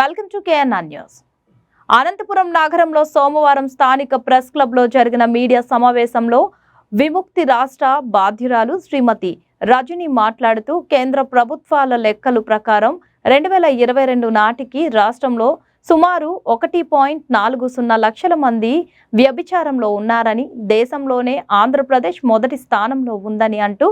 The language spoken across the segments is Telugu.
Welcome to KNR news. Anantapuram నగరంలో సోమవారం స్థానిక ప్రెస్ క్లబ్లో జరిగిన మీడియా సమావేశంలో విముక్తి రాష్ట్ర బాధ్యురాలు శ్రీమతి రజని మాట్లాడుతూ కేంద్ర ప్రభుత్వాల లెక్కలు ప్రకారం రెండు వేల ఇరవై రెండు నాటికి రాష్ట్రంలో సుమారు ఒకటి పాయింట్ నాలుగు సున్నా లక్షల మంది వ్యభిచారంలో ఉన్నారని దేశంలోనే ఆంధ్రప్రదేశ్ మొదటి స్థానంలో ఉందని అంటూ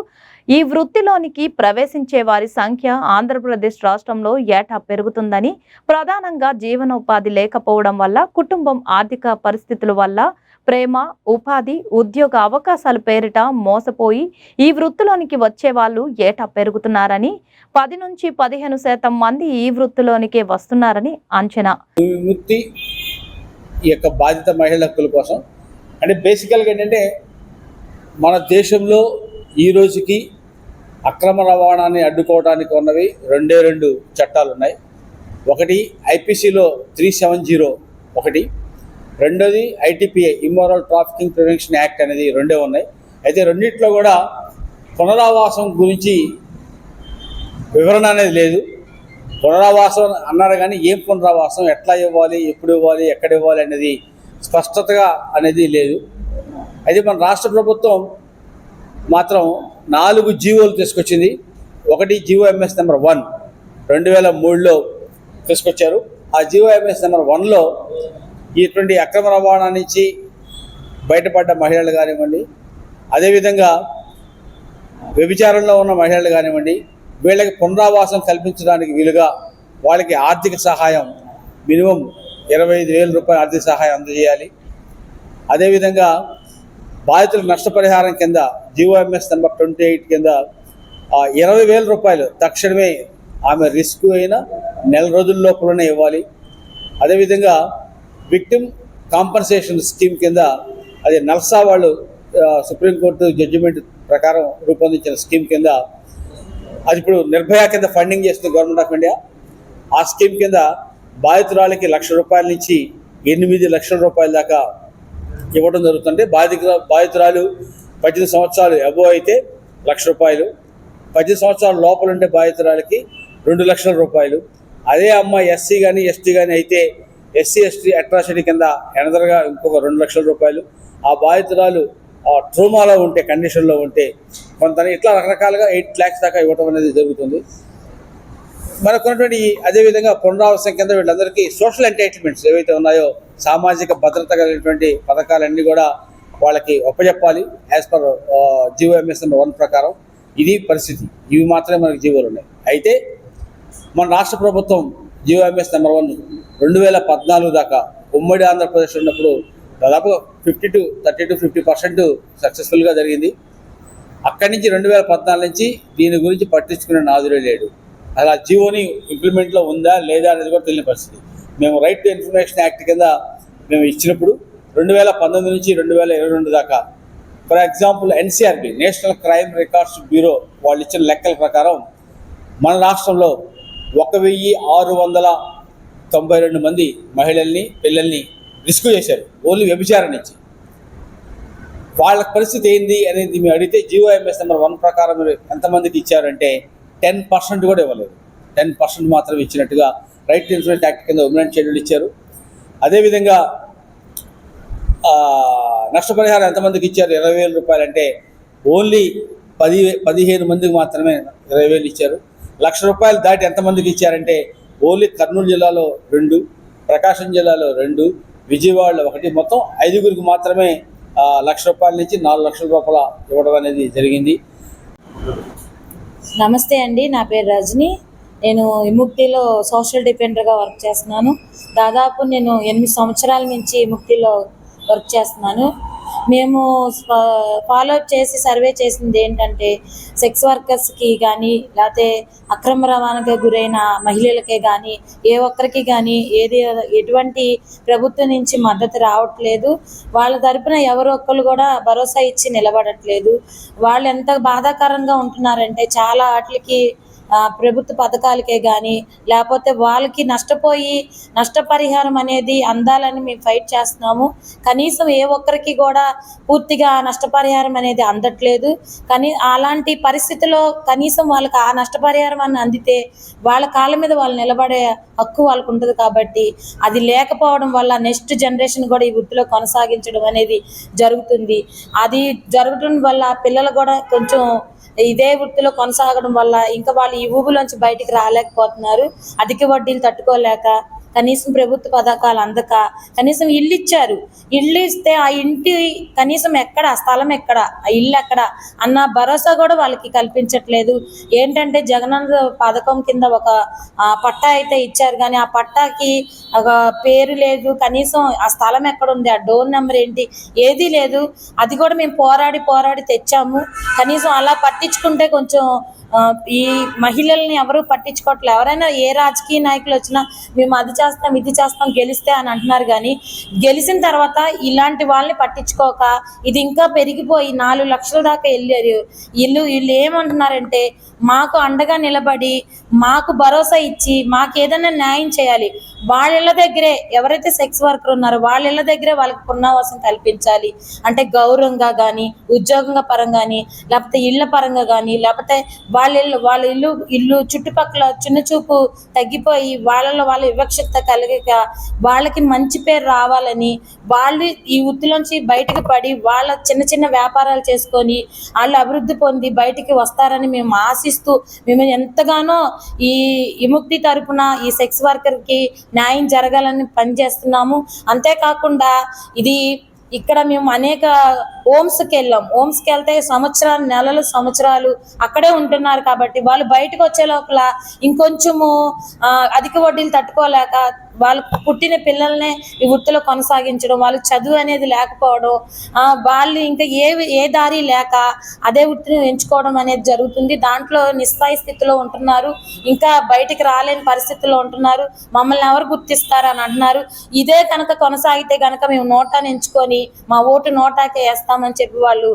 ఈ వృత్తిలోనికి ప్రవేశించే వారి సంఖ్య ఆంధ్రప్రదేశ్ రాష్ట్రంలో ఏటా పెరుగుతుందని ప్రధానంగా జీవనోపాధి లేకపోవడం వల్ల కుటుంబం ఆర్థిక పరిస్థితుల వల్ల ప్రేమ ఉపాధి ఉద్యోగ అవకాశాల పేరిట మోసపోయి ఈ వృత్తిలోనికి వచ్చే వాళ్ళు ఏటా పెరుగుతున్నారని పది నుంచి పదిహేను శాతం మంది ఈ వృత్తిలోనికే వస్తున్నారని అంచనా. వృత్తి ఈ యొక్క బాధిత మహిళల హక్కుల కోసం అంటే బేసికల్గా ఏంటంటే మన దేశంలో ఈ రోజుకి అక్రమ రవాణాన్ని అడ్డుకోవడానికి ఉన్నవి రెండే రెండు చట్టాలు ఉన్నాయి. ఒకటి ఐపీసీలో త్రీ సెవెన్ జీరో ఒకటి రెండోది ITPA immoral trafficking prevention act అనేది రెండే ఉన్నాయి. అయితే రెండిట్లో కూడా పునరావాసం గురించి వివరణ అనేది లేదు. పునరావాసం అన్నారు కానీ ఏం పునరావాసం ఎట్లా ఇవ్వాలి ఎప్పుడు ఇవ్వాలి ఎక్కడ ఇవ్వాలి అనేది స్పష్టతగా అనేది లేదు. అయితే మన రాష్ట్ర ప్రభుత్వం మాత్రం నాలుగు జీవోలు తీసుకొచ్చింది. ఒకటి జీవో ఎంఎస్ నెంబర్ వన్ రెండు వేల మూడులో తీసుకొచ్చారు. ఆ జీవో ఎంఎస్ నెంబర్ వన్లో ఇటువంటి అక్రమ రవాణా నుంచి బయటపడ్డ మహిళలు కానివ్వండి అదేవిధంగా వ్యభిచారంలో ఉన్న మహిళలు కానివ్వండి వీళ్ళకి పునరావాసం కల్పించడానికి వీలుగా వాళ్ళకి ఆర్థిక సహాయం మినిమం ఇరవై ఐదు వేల రూపాయల ఆర్థిక సహాయం అందజేయాలి. అదేవిధంగా బాధితులకు నష్టపరిహారం కింద జీఓఎంఎస్ నెంబర్ ట్వంటీ ఎయిట్ కింద ఇరవై వేల రూపాయలు తక్షణమే ఆమె రిస్క్ అయిన నెల రోజుల లోపలనే ఇవ్వాలి. అదేవిధంగా విక్టిమ్ కాంపన్సేషన్ స్కీమ్ కింద అది నల్సా వాళ్ళు సుప్రీంకోర్టు జడ్జిమెంట్ ప్రకారం రూపొందించిన స్కీమ్ కింద అది ఇప్పుడు నిర్భయ కింద ఫండింగ్ చేస్తుంది గవర్నమెంట్ ఆఫ్ ఇండియా ఆ స్కీమ్ కింద బాధితురాలకి లక్ష రూపాయల నుంచి ఎనిమిది లక్షల రూపాయల దాకా ఇవ్వడం జరుగుతుంది బాధిత బాధితురాలు పద్దెనిమిది సంవత్సరాలు అబో అయితే లక్ష రూపాయలు పద్దెనిమిది సంవత్సరాల లోపల ఉంటే బాధితురాలకి రెండు లక్షల రూపాయలు. అదే అమ్మాయి ఎస్సీ కానీ ఎస్టీ కానీ అయితే ఎస్సీ ఎస్టీ అట్రాసిటీ కింద ఎనదరగా ఇంకొక రెండు లక్షల రూపాయలు. ఆ బాధితురాలు ఆ ట్రోమాలో ఉంటే కండిషన్లో ఉంటే కొంత ఇట్లా రకరకాలుగా ఎయిట్ ల్యాక్స్ దాకా ఇవ్వటం అనేది జరుగుతుంది. మనకున్నటువంటి ఈ అదేవిధంగా పునరావాసం కింద వీళ్ళందరికీ సోషల్ ఎంటైటిల్మెంట్స్ ఏవైతే ఉన్నాయో సామాజిక భద్రత కలిగినటువంటి పథకాలన్నీ కూడా వాళ్ళకి ఒప్పజెప్పాలి as per GO MS number one ప్రకారం. ఇది పరిస్థితి. ఇవి మాత్రమే మనకి జీవోలు ఉన్నాయి. అయితే మన రాష్ట్ర ప్రభుత్వం జిఓఎంఎస్ నెంబర్ వన్ రెండు వేల పద్నాలుగు దాకా ఉమ్మడి ఆంధ్రప్రదేశ్ ఉన్నప్పుడు దాదాపు fifty to thirty to fifty percent సక్సెస్ఫుల్గా జరిగింది. అక్కడి నుంచి రెండు వేల పద్నాలుగు నుంచి దీని గురించి పట్టించుకునే నాదుడే లేడు. అలా జియోని ఇంప్లిమెంట్లో ఉందా లేదా అనేది కూడా తెలియని పరిస్థితి. మేము రైట్ టు ఇన్ఫర్మేషన్ యాక్ట్ కింద మేము ఇచ్చినప్పుడు రెండు వేల పంతొమ్మిది నుంచి రెండు వేల ఇరవై రెండు దాకా for example NCRB national crime records bureau వాళ్ళు ఇచ్చిన లెక్కల ప్రకారం మన రాష్ట్రంలో ఒక వెయ్యి ఆరు వందల తొంభై రెండు మంది మహిళల్ని పిల్లల్ని రిస్క్ చేశారు. ఓన్లీ వ్యభిచారం నుంచి. వాళ్ళ పరిస్థితి ఏంది అనేది మేము అడిగితే జిఓఎంఎస్ నెంబర్ వన్ ప్రకారం మీరు ఎంతమందికి ఇచ్చారంటే టెన్ పర్సెంట్ కూడా ఇవ్వలేదు. టెన్ పర్సెంట్ మాత్రం ఇచ్చినట్టుగా రైట్ టు ఇన్సూరెన్స్ యాక్ట్ కింద ఉమెన్ షెడ్యూల్ ఇచ్చారు. అదేవిధంగా నష్టపరిహారం ఎంతమందికి ఇచ్చారు? ఇరవై వేల రూపాయలు అంటే ఓన్లీ పది పదిహేను మందికి మాత్రమే ఇరవై వేలు ఇచ్చారు. లక్ష రూపాయలు దాటి ఎంతమందికి ఇచ్చారంటే ఓన్లీ కర్నూలు జిల్లాలో రెండు ప్రకాశం జిల్లాలో రెండు విజయవాడలో ఒకటి. మొత్తం ఐదుగురికి మాత్రమే లక్ష రూపాయల నుంచి నాలుగు లక్షల రూపాయల ఇవ్వడం అనేది జరిగింది. నమస్తే అండి నా పేరు రజని. నేను విముక్తిలో సోషల్ డిపెండర్గా వర్క్ చేస్తున్నాను. దాదాపు నేను ఎనిమిది సంవత్సరాల నుంచి విముక్తిలో వర్క్ చేస్తున్నాను. మేము ఫాలో అప్ చేసి సర్వే చేసింది ఏంటంటే సెక్స్ వర్కర్స్కి కానీ లేకపోతే అక్రమ రవాణాకి గురైన మహిళలకే కానీ ఏ ఒక్కరికి కానీ ఏది ఎటువంటి ప్రభుత్వం నుంచి మద్దతు రావట్లేదు. వాళ్ళ తరపున ఎవరు ఒక్కరు కూడా భరోసా ఇచ్చి నిలబడట్లేదు. వాళ్ళు ఎంత బాధాకరంగా ఉంటున్నారంటే చాలా వాటికి ప్రభుత్వ పథకాలకే కానీ లేకపోతే వాళ్ళకి నష్టపోయి నష్టపరిహారం అనేది అందాలని మేము ఫైట్ చేస్తున్నాము. కనీసం ఏ ఒక్కరికి కూడా పూర్తిగా నష్టపరిహారం అనేది అందట్లేదు. కానీ అలాంటి పరిస్థితిలో కనీసం వాళ్ళకి ఆ నష్టపరిహారం అని అందితే వాళ్ళ కాళ్ళ మీద వాళ్ళు నిలబడే హక్కు వాళ్ళకు ఉంటుంది కాబట్టి అది లేకపోవడం వల్ల నెక్స్ట్ జనరేషన్ కూడా ఈ వృత్తిలో కొనసాగించడం అనేది జరుగుతుంది. అది జరగడం వల్ల పిల్లలు కూడా కొంచెం ఇదే వృత్తిలో కొనసాగడం వల్ల ఇంకా వాళ్ళు ఈ ఊబులోంచి బయటికి రాలేకపోతున్నారు. అధిక వడ్డీలు తట్టుకోలేక కనీసం ప్రభుత్వ పథకాలు అందక కనీసం ఇల్లు ఇచ్చారు. ఇల్లు ఇస్తే ఆ ఇంటి కనీసం ఎక్కడ ఆ స్థలం ఎక్కడ ఆ ఇల్లు ఎక్కడ అన్న భరోసా కూడా వాళ్ళకి కల్పించట్లేదు. ఏంటంటే జగనన్న పథకం కింద ఒక పట్టా అయితే ఇచ్చారు. కానీ ఆ పట్టాకి ఒక పేరు లేదు. కనీసం ఆ స్థలం ఎక్కడ ఉంది ఆ డోర్ నెంబర్ ఏంటి ఏదీ లేదు. అది కూడా మేము పోరాడి పోరాడి తెచ్చాము. కనీసం అలా పట్టించుకుంటే కొంచెం ఈ మహిళల్ని ఎవరు పట్టించుకోవట్లేదు ఎవరైనా ఏ రాజకీయ నాయకులు వచ్చినా మేము అది చేస్తాం ఇది చేస్తాం గెలిస్తే అని అంటున్నారు కానీ గెలిచిన తర్వాత ఇలాంటి వాళ్ళని పట్టించుకోక ఇది ఇంకా పెరిగిపోయి నాలుగు లక్షల దాకా వెళ్ళారు. వీళ్ళు వీళ్ళు ఏమంటున్నారంటే మాకు అండగా నిలబడి మాకు భరోసా ఇచ్చి మాకు ఏదైనా న్యాయం చేయాలి. వాళ్ళ ఇళ్ళ దగ్గరే ఎవరైతే సెక్స్ వర్కర్ ఉన్నారో వాళ్ళ ఇళ్ళ దగ్గరే వాళ్ళకి పునర్వాసం కల్పించాలి. అంటే గౌరవంగా కానీ ఉద్యోగంగా పరంగా కానీ లేకపోతే ఇళ్ళ పరంగా కానీ లేకపోతే వాళ్ళ ఇల్లు వాళ్ళ ఇల్లు ఇల్లు చుట్టుపక్కల చిన్న చూపు తగ్గిపోయి వాళ్ళలో వాళ్ళ వివక్షత కలిగక వాళ్ళకి మంచి పేరు రావాలని వాళ్ళు ఈ వృత్తిలోంచి బయటకు పడి వాళ్ళ చిన్న చిన్న వ్యాపారాలు చేసుకొని వాళ్ళు అభివృద్ధి పొంది బయటికి వస్తారని మేము ఆశిస్తూ మేము ఎంతగానో ఈ విముక్తి తరపున ఈ సెక్స్ వర్కర్కి న్యాయం జరగాలని పనిచేస్తున్నాము. అంతేకాకుండా ఇది ఇక్కడ మేము అనేక ఓమ్స్కి వెళ్ళాం హోమ్స్కి వెళ్తే సంవత్సరాలు నెలలు సంవత్సరాలు అక్కడే ఉంటున్నారు కాబట్టి వాళ్ళు బయటకు వచ్చే లోపల ఇంకొంచెము అధిక వడ్డీలు తట్టుకోలేక వాళ్ళు పుట్టిన పిల్లల్నే ఈ వృత్తిలో కొనసాగించడం వాళ్ళకి చదువు అనేది లేకపోవడం వాళ్ళు ఇంకా ఏ ఏ దారి లేక అదే వృత్తిని ఎంచుకోవడం అనేది జరుగుతుంది. దాంట్లో నిస్సాయి స్థితిలో ఉంటున్నారు. ఇంకా బయటికి రాలేని పరిస్థితుల్లో ఉంటున్నారు. మమ్మల్ని ఎవరు గుర్తిస్తారు అని అంటున్నారు. ఇదే కనుక కొనసాగితే కనుక మేము నోటాని ఎంచుకొని మా ఓటు నోటాకే వేస్తాం. వేస్తామని చెప్పి వాళ్ళు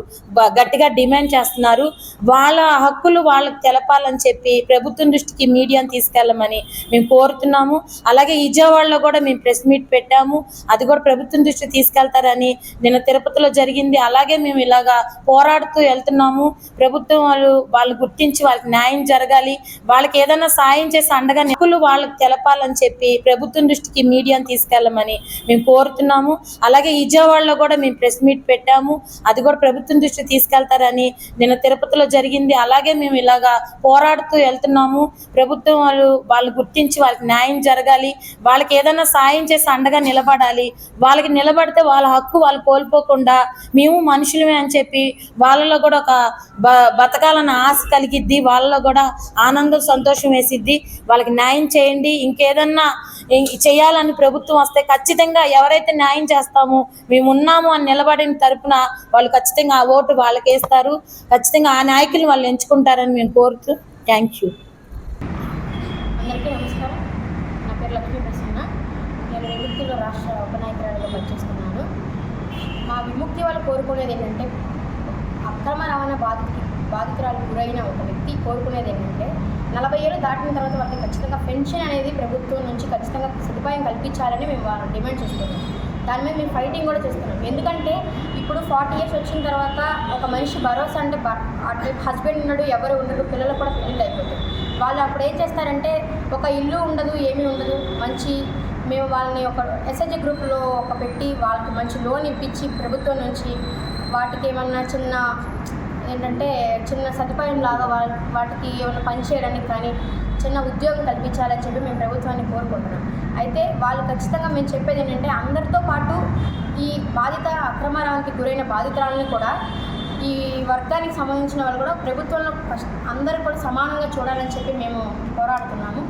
గట్టిగా డిమాండ్ చేస్తున్నారు. వాళ్ళ హక్కులు వాళ్ళకి తెలపాలని చెప్పి ప్రభుత్వం దృష్టికి మీడియాను తీసుకెళ్ళమని మేము కోరుతున్నాము. అలాగే విజయవాడలో కూడా మేము ప్రెస్ మీట్ పెట్టాము. అది కూడా ప్రభుత్వం దృష్టికి తీసుకెళ్తారని నిన్న తిరుపతిలో జరిగింది. అలాగే మేము ఇలాగా పోరాడుతూ వెళ్తున్నాము. ప్రభుత్వం వాళ్ళు వాళ్ళు గుర్తించి వాళ్ళకి న్యాయం జరగాలి. వాళ్ళకి ఏదైనా సాయం చేసి అండగా హక్కులు వాళ్ళకి తెలపాలని చెప్పి ప్రభుత్వం దృష్టికి మీడియాను తీసుకెళ్ళమని మేము కోరుతున్నాము. అలాగే విజయవాడలో కూడా మేము ప్రెస్ మీట్ పెట్టాము. అది కూడా ప్రభుత్వం దృష్టి తీసుకెళ్తారని నిన్న తిరుపతిలో జరిగింది. అలాగే మేము ఇలాగా పోరాడుతూ వెళ్తున్నాము. ప్రభుత్వం వాళ్ళు వాళ్ళు గుర్తించి వాళ్ళకి న్యాయం జరగాలి. వాళ్ళకి ఏదైనా సాయం చేసి అండగా నిలబడాలి. వాళ్ళకి నిలబడితే వాళ్ళ హక్కు వాళ్ళు కోల్పోకుండా మేము మనుషులమే అని చెప్పి వాళ్ళలో కూడా ఒక బ బతకాలన్న ఆశ కలిగిద్ది. వాళ్ళలో కూడా ఆనందం సంతోషం వేసిద్ది. వాళ్ళకి న్యాయం చేయండి. ఇంకేదన్నా చేయాలని ప్రభుత్వం వస్తే ఖచ్చితంగా ఎవరైతే న్యాయం చేస్తామో మేము ఉన్నాము అని నిలబడిన తరపున వాళ్ళు ఖచ్చితంగా ఆ ఓటు వాళ్ళకేస్తారు. ఖచ్చితంగా ఆ నాయకులు వాళ్ళు ఎంచుకుంటారని మేము కోరుతూ థ్యాంక్ యూ. అందరికీ నమస్కారం. నా పేరు లక్ష్మీ ప్రసన్న. నేను విముక్తిలో రాష్ట్ర ఉపనాయకురాలుగా పనిచేస్తున్నాను. మా విముక్తి వాళ్ళు కోరుకునేది ఏంటంటే అక్రమ రవాణా బాధితులకి బాధితురాలు గురైన ఒక వ్యక్తి కోరుకునేది ఏంటంటే నలభై ఏళ్ళు దాటిన తర్వాత వాళ్ళకి ఖచ్చితంగా పెన్షన్ అనేది ప్రభుత్వం నుంచి ఖచ్చితంగా సదుపాయం కల్పించాలని మేము వాళ్ళు డిమాండ్ చేస్తున్నాం దాని మీద మేము ఫైటింగ్ కూడా చేస్తున్నాం. ఎందుకంటే ఇప్పుడు ఫార్టీ ఇయర్స్ వచ్చిన తర్వాత ఒక మనిషి భరోసా అంటే బ- హస్బెండ్ ఉన్నాడు ఎవరు ఉండడు పిల్లలు కూడా పెళ్ళిళ్ళు అయిపోతారు వాళ్ళు అప్పుడు ఏం చేస్తారంటే ఒక ఇల్లు ఉండదు ఏమీ ఉండదు. మంచి మేము వాళ్ళని ఒక ఎస్ఎస్జి గ్రూప్లో ఒక పెట్టి వాళ్ళకి మంచి లోన్ ఇప్పించి ప్రభుత్వం నుంచి వాటికి ఏమన్నా చిన్న ఏంటంటే చిన్న సదుపాయం లాగా వా వాటికి ఏమైనా పని చేయడానికి కానీ చిన్న ఉద్యోగం కల్పించాలని చెప్పి మేము ప్రభుత్వాన్ని కోరుకుంటున్నాం. అయితే వాళ్ళు ఖచ్చితంగా మేము చెప్పేది ఏంటంటే అందరితో పాటు ఈ బాధిత అక్రమారానికి గురైన బాధితురాలని కూడా ఈ వర్గానికి సంబంధించిన వాళ్ళు కూడా ప్రభుత్వంలో ఫస్ట్ అందరూ కూడా సమానంగా చూడాలని చెప్పి మేము పోరాడుతున్నాము.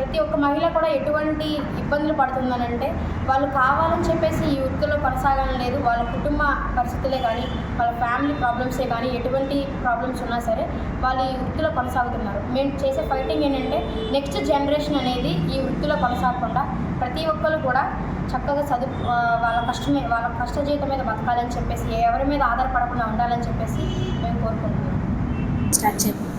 ప్రతి ఒక్క మహిళ కూడా ఎటువంటి ఇబ్బందులు పడుతుందనంటే వాళ్ళు కావాలని చెప్పేసి ఈ వృత్తిలో కొనసాగడం లేదు. వాళ్ళ కుటుంబ పరిస్థితులే కానీ వాళ్ళ ఫ్యామిలీ ప్రాబ్లమ్సే కానీ ఎటువంటి ప్రాబ్లమ్స్ ఉన్నా సరే వాళ్ళు ఈ వృత్తిలో కొనసాగుతున్నారు. మేము చేసే ఫైటింగ్ ఏంటంటే నెక్స్ట్ జనరేషన్ అనేది ఈ వృత్తిలో కొనసాగకుండా ప్రతి ఒక్కరు కూడా చక్కగా చదువు వాళ్ళ కష్టమే వాళ్ళ కష్ట జీవితం మీద బతకాలని చెప్పేసి ఎవరి మీద ఆధారపడకుండా ఉండాలని చెప్పేసి మేము కోరుకుంటున్నాం. స్టార్ట్ చేద్దాం.